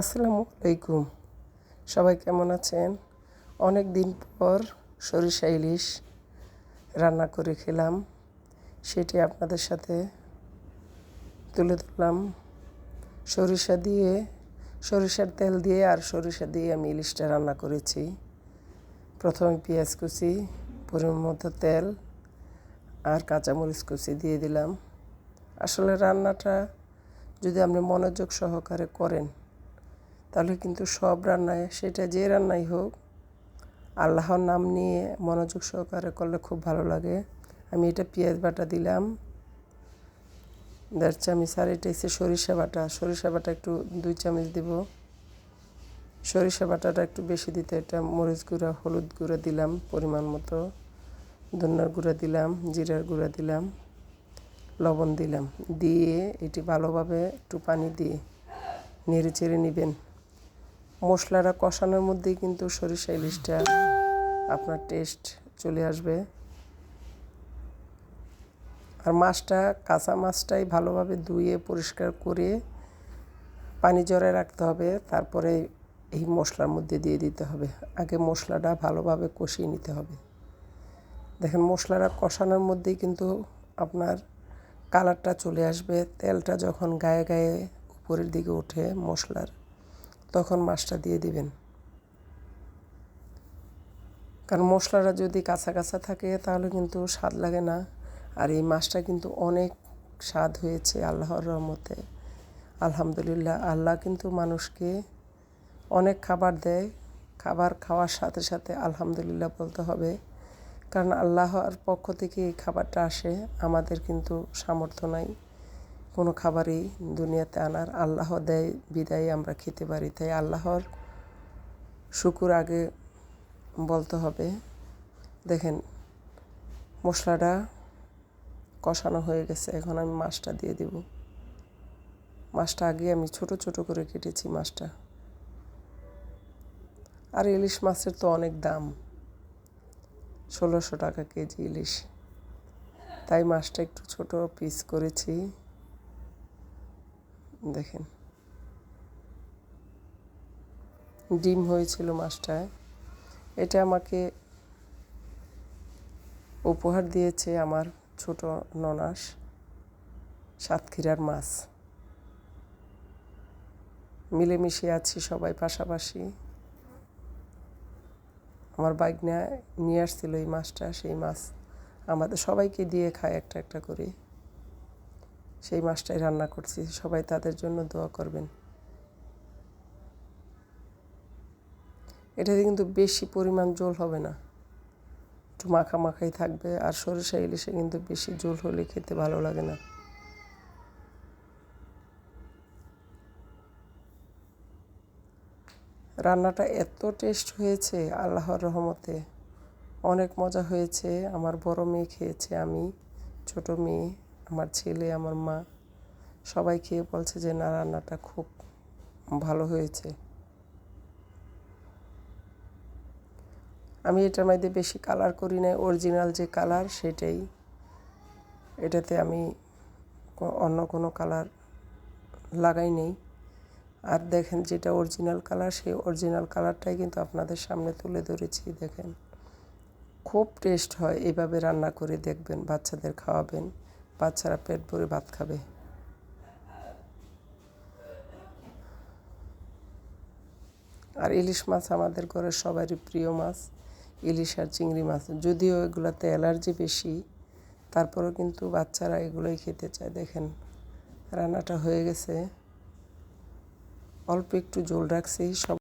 আসসালামু আলাইকুম। সবাই কেমন আছেন? অনেক দিন পর সরিষা ইলিশ রান্না করে খেলাম। সেটি আপনাদের সাথে তুলে ধরলাম। সরিষা দিয়ে, সরিষার তেল দিয়ে আর সরিষা দিয়ে আমি ইলিশটা রান্না করেছি। প্রথমে পেঁয়াজ কুচি, পরিমাণ মতো তেল আর কাঁচামরিচ কুচি দিয়ে দিলাম। আসলে রান্নাটা যদি আপনি মনোযোগ সহকারে করেন তাহলে কিন্তু সব রান্নায়, সেটা যে রান্নাই হোক, আল্লাহর নাম নিয়ে মনোযোগ সহকারে করলে খুব ভালো লাগে। আমি এটা পেঁয়াজ বাটা দিলাম। দেড় চামচ, আর এটা হচ্ছে সরিষা বাটা। সরিষা বাটা একটু দুই চামচ দিব। সরিষা বাটাটা একটু বেশি দিতে, এটা মরিচ গুঁড়া, হলুদ গুঁড়া দিলাম পরিমাণ মতো। ধন্যার গুঁড়া দিলাম, জিরার গুঁড়া দিলাম, লবণ দিলাম। দিয়ে এটি ভালোভাবে একটু পানি দিয়ে নেড়ে চেড়ে নেবেন। মশলাটা কষানোর মধ্যেই কিন্তু সরিষা ইলিশটা আপনার টেস্ট চলে আসবে। আর মাছটা, কাঁচা মাছটাই ভালোভাবে ধুয়ে, পরিষ্কার করে পানি জড়ায় রাখতে হবে। তারপরে এই মশলার মধ্যে দিয়ে দিতে হবে। আগে মশলাটা ভালোভাবে কষিয়ে নিতে হবে। দেখেন, মশলাটা কষানোর মধ্যেই কিন্তু আপনার কালারটা চলে আসবে। তেলটা যখন গায়ে গায়ে উপরের দিকে ওঠে মশলার তখন মাছটা দিয়ে দিবেন। কারণ মশলাটা যদি কাঁচা কাঁচা থাকে তাহলে কিন্তু স্বাদ লাগে না। আর এই মাছটা কিন্তু অনেক স্বাদ হয়েছে আল্লাহর রহমতে। আলহামদুলিল্লাহ আল্লাহ কিন্তু মানুষকে অনেক খাবার দেয়। খাবার খাওয়ার সাথে সাথে আলহামদুলিল্লাহ বলতে হবে। কারণ আল্লাহর পক্ষ থেকে এই খাবারটা আসে, আমাদের কিন্তু সামর্থ্য নাই। কোনো খাবারই দুনিয়াতে আনার আল্লাহ দেয়, বিদায় আমরা খেতে পারি। তাই আল্লাহর শুকুর আগে বলতে হবে। দেখেন, মশলাটা কষানো হয়ে গেছে, এখন আমি মাছটা দিয়ে দেব। মাছটা আগে আমি ছোট ছোট করে কেটেছি মাছটা। আর ইলিশ মাছের তো অনেক দাম। ষোলোশো টাকা কেজি ইলিশ। তাই মাছটা একটু ছোট পিস করেছি। দেখেন। ডিম হয়েছিল মাছটায়। এটা আমাকে উপহার দিয়েছে আমার ছোট ননাস সাতক্ষীরার মাছ। মিলেমিশে আছি সবাই পাশাপাশি। আমার বাইকনা নিয়ে আসছিল এই মাছটা, সেই মাছ আমাদের সবাইকে দিয়ে খায় একটা একটা করে। সেই মাছটাই রান্না করছি। সবাই তাদের জন্য দোয়া করবেন। এটাতে কিন্তু বেশি পরিমাণ জল হবে না। একটু মাখা মাখাই থাকবে আর সরিষা ইলিশে কিন্তু বেশি জল হলে খেতে ভালো লাগে না। রান্নাটা এত টেস্ট হয়েছে আল্লাহর রহমতে। অনেক মজা হয়েছে। আমার বড় মেয়ে খেয়েছে, আমি, ছোট মেয়ে। আমার ছেলে, আমার মা, সবাই খেয়ে বলছে যে, না, রান্নাটা খুব ভালো হয়েছে। আমি এটার মধ্যে বেশি কালার করি না অরিজিনাল যে কালার সেটাই। এটাতে আমি অন্য কোনো কালার লাগাই নেই। আর দেখেন যেটা অরিজিনাল কালার সেই অরিজিনাল কালারটাই কিন্তু আপনাদের সামনে তুলে ধরেছি, দেখেন। খুব টেস্ট হয় এইভাবে রান্না করে দেখবেন, বাচ্চাদের খাওয়াবেন। বাচ্চারা পেট ভরে ভাত খাবে। আর ইলিশ মাছ আমাদের ঘরের সবারই প্রিয় মাছ, ইলিশ আর চিংড়ি মাছ। যদিও এগুলোতে অ্যালার্জি বেশি, তারপরেও কিন্তু বাচ্চারা এগুলোই খেতে চায়। দেখেন, রান্নাটা হয়ে গেছে। অল্প একটু জল রাখছি, সব